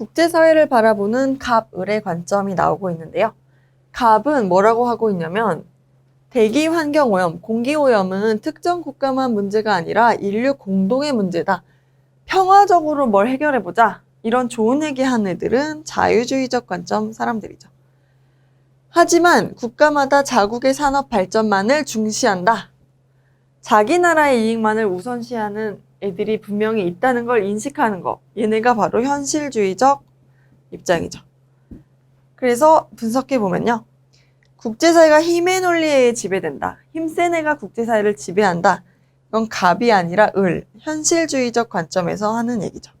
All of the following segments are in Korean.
국제사회를 바라보는 갑을의 관점이 나오고 있는데요. 갑은 뭐라고 하고 있냐면 대기 환경 오염, 공기 오염은 특정 국가만 문제가 아니라 인류 공동의 문제다. 평화적으로 뭘 해결해 보자. 이런 좋은 얘기하는 애들은 자유주의적 관점 사람들이죠. 하지만 국가마다 자국의 산업 발전만을 중시한다. 자기 나라의 이익만을 우선시하는 애들이 분명히 있다는 걸 인식하는 거. 얘네가 바로 현실주의적 입장이죠. 그래서 분석해 보면요. 국제사회가 힘의 논리에 지배된다. 힘센 애가 국제사회를 지배한다. 이건 갑이 아니라 을, 현실주의적 관점에서 하는 얘기죠.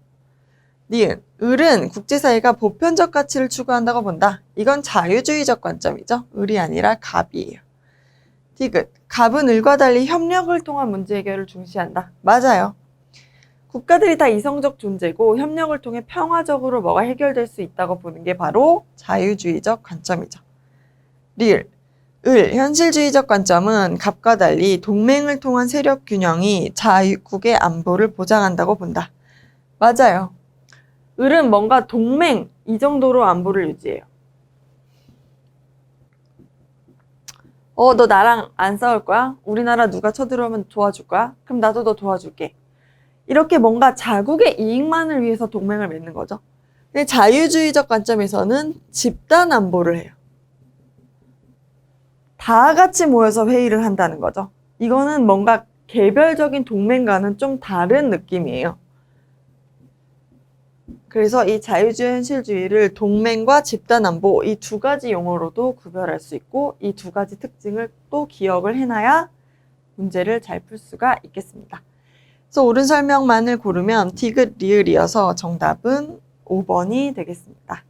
니은, 을은 국제사회가 보편적 가치를 추구한다고 본다. 이건 자유주의적 관점이죠. 을이 아니라 갑이에요. 디귿, 갑은 을과 달리 협력을 통한 문제 해결을 중시한다. 맞아요. 국가들이 다 이성적 존재고 협력을 통해 평화적으로 뭐가 해결될 수 있다고 보는 게 바로 자유주의적 관점이죠. 리을, 을, 현실주의적 관점은 갑과 달리 동맹을 통한 세력 균형이 자유국의 안보를 보장한다고 본다. 맞아요. 을은 뭔가 동맹 이 정도로 안보를 유지해요. 어, 너 나랑 안 싸울 거야? 우리나라 누가 쳐들어오면 도와줄 거야? 그럼 나도 너 도와줄게. 이렇게 뭔가 자국의 이익만을 위해서 동맹을 맺는 거죠. 근데 자유주의적 관점에서는 집단 안보를 해요. 다 같이 모여서 회의를 한다는 거죠. 이거는 뭔가 개별적인 동맹과는 좀 다른 느낌이에요. 그래서 이 자유주의 현실주의를 동맹과 집단 안보 이 두 가지 용어로도 구별할 수 있고 이 두 가지 특징을 또 기억을 해놔야 문제를 잘 풀 수가 있겠습니다. 그래서 옳은 설명만을 고르면 디귿 리을이어서 정답은 5번이 되겠습니다.